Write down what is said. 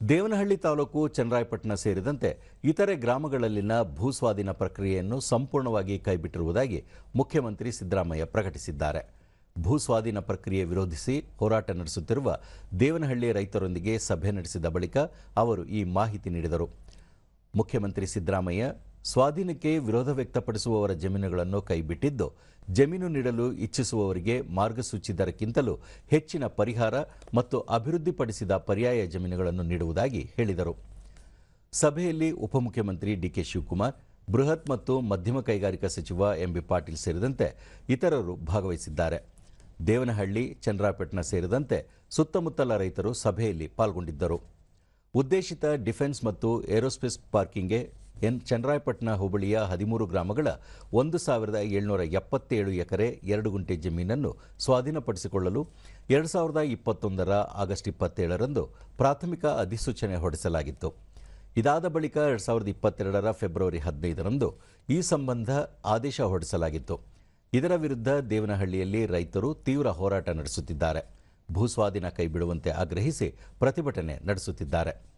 ದೇವನಹಳ್ಳಿ ತಾಲೂಕು ಚನ್ನರಾಯಪಟ್ಟಣ ಸೇರಿದಂತೆ ಇತರೆ ಗ್ರಾಮಗಳಲ್ಲಿನ ಭೂಸ್ವಾಧೀನ ಪ್ರಕ್ರಿಯೆಯನ್ನು ಸಂಪೂರ್ಣವಾಗಿ ಕೈಬಿಟ್ಟಿರುವುದಾಗಿ ಮುಖ್ಯಮಂತ್ರಿ ಸಿದ್ದರಾಮಯ್ಯ ಪ್ರಕಟಿಸಿದ್ದಾರೆ. ಭೂಸ್ವಾಧೀನ ಪ್ರಕ್ರಿಯೆ ವಿರೋಧಿಸಿ ಹೋರಾಟ ನಡೆಸುತ್ತಿರುವ ದೇವನಹಳ್ಳಿ ರೈತರೊಂದಿಗೆ ಸಭೆ ನಡೆಸಿದ ಬಳಿಕ ಅವರು ಈ ಮಾಹಿತಿ ನೀಡಿದರು. ಮುಖ್ಯಮಂತ್ರಿ ಸಿದ್ದರಾಮಯ್ಯ ಸ್ವಾಧೀನಕ್ಕೆ ವಿರೋಧ ವ್ಯಕ್ತಪಡಿಸುವವರ ಜಮೀನುಗಳನ್ನು ಕೈಬಿಟ್ಟಿದ್ದು, ಜಮೀನು ನೀಡಲು ಇಚ್ಛಿಸುವವರಿಗೆ ಮಾರ್ಗಸೂಚಿ ದರಕ್ಕಿಂತಲೂ ಹೆಚ್ಚಿನ ಪರಿಹಾರ ಮತ್ತು ಅಭಿವೃದ್ಧಿಪಡಿಸಿದ ಪರ್ಯಾಯ ಜಮೀನುಗಳನ್ನು ನೀಡುವುದಾಗಿ ಹೇಳಿದರು. ಸಭೆಯಲ್ಲಿ ಉಪಮುಖ್ಯಮಂತ್ರಿ ಡಿಕೆ ಶಿವಕುಮಾರ್, ಬೃಹತ್ ಮತ್ತು ಮಧ್ಯಮ ಕೈಗಾರಿಕಾ ಸಚಿವ ಎಂಬಿ ಪಾಟೀಲ್ ಸೇರಿದಂತೆ ಇತರರು ಭಾಗವಹಿಸಿದ್ದಾರೆ. ದೇವನಹಳ್ಳಿ, ಚಂದ್ರಾಪೇಟ್ನ ಸೇರಿದಂತೆ ಸುತ್ತಮುತ್ತಲ ರೈತರು ಸಭೆಯಲ್ಲಿ ಪಾಲ್ಗೊಂಡಿದ್ದರು. ಉದ್ದೇಶಿತ ಡಿಫೆನ್ಸ್ ಮತ್ತು ಏರೋಸ್ಪೇಸ್ ಪಾರ್ಕಿಂಗ್ಗೆ ಎನ್ ಚನ್ನರಾಯಪಟ್ಟಣ ಹೋಬಳಿಯ ಹದಿಮೂರು ಗ್ರಾಮಗಳ ಒಂದು ಸಾವಿರದ ಏಳ್ನೂರ ಎಪ್ಪತ್ತೇಳು ಎಕರೆ ಎರಡು ಗುಂಟೆ ಜಮೀನನ್ನು ಸ್ವಾಧೀನಪಡಿಸಿಕೊಳ್ಳಲು ಎರಡು ಸಾವಿರದ ಇಪ್ಪತ್ತೊಂದರ ಆಗಸ್ಟ್ ಇಪ್ಪತ್ತೇಳರಂದು ಪ್ರಾಥಮಿಕ ಅಧಿಸೂಚನೆ ಹೊರಡಿಸಲಾಗಿತ್ತು. ಇದಾದ ಬಳಿಕ ಎರಡು ಸಾವಿರದ ಇಪ್ಪತ್ತೆರಡರ ಫೆಬ್ರವರಿ ಹದಿನೈದರಂದು ಈ ಸಂಬಂಧ ಆದೇಶ ಹೊರಡಿಸಲಾಗಿತ್ತು. ಇದರ ವಿರುದ್ಧ ದೇವನಹಳ್ಳಿಯಲ್ಲಿ ರೈತರು ತೀವ್ರ ಹೋರಾಟ ನಡೆಸುತ್ತಿದ್ದಾರೆ. ಭೂಸ್ವಾಧೀನ ಕೈಬಿಡುವಂತೆ ಆಗ್ರಹಿಸಿ ಪ್ರತಿಭಟನೆ ನಡೆಸುತ್ತಿದ್ದಾರೆ.